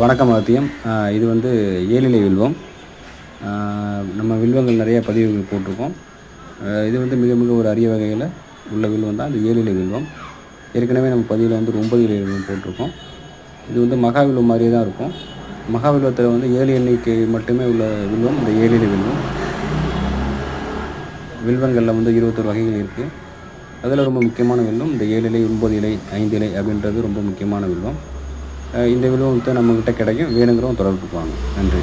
வணக்கம் ஆத்தியம். இது வந்து ஏழிலை வில்வம். நம்ம வில்வங்கள் நிறைய பதிவுகள் போட்டிருக்கோம். இது வந்து மிக மிக ஒரு அரிய வகையில் உள்ள வில்வம் தான். இந்த ஏழிலை வில்வம். ஏற்கனவே நம்ம பதிவில் வந்து ஒன்பது இலை வில்வம் போட்டிருக்கோம். இது வந்து மகாவில்வம் மாதிரியே தான் இருக்கும். மகாவில்வத்தில் வந்து ஏழு எண்ணிக்கை மட்டுமே உள்ள வில்வம் இந்த ஏழிலை வில்வம். வில்வங்களில் வந்து இருபத்தொரு வகைகள் இருக்குது அதில் ரொம்ப முக்கியமான வில்வம் இந்த ஏழு இலை ஒன்பது இலை ஐந்து இலை அப்படின்றது ரொம்ப முக்கியமான வில்வம். இந்த விழுவும் வித்தை நம்மக்கிட்ட கிடைக்கும். வேணுங்கிறவங்க தொடர்புக்கு வாங்க நன்றி.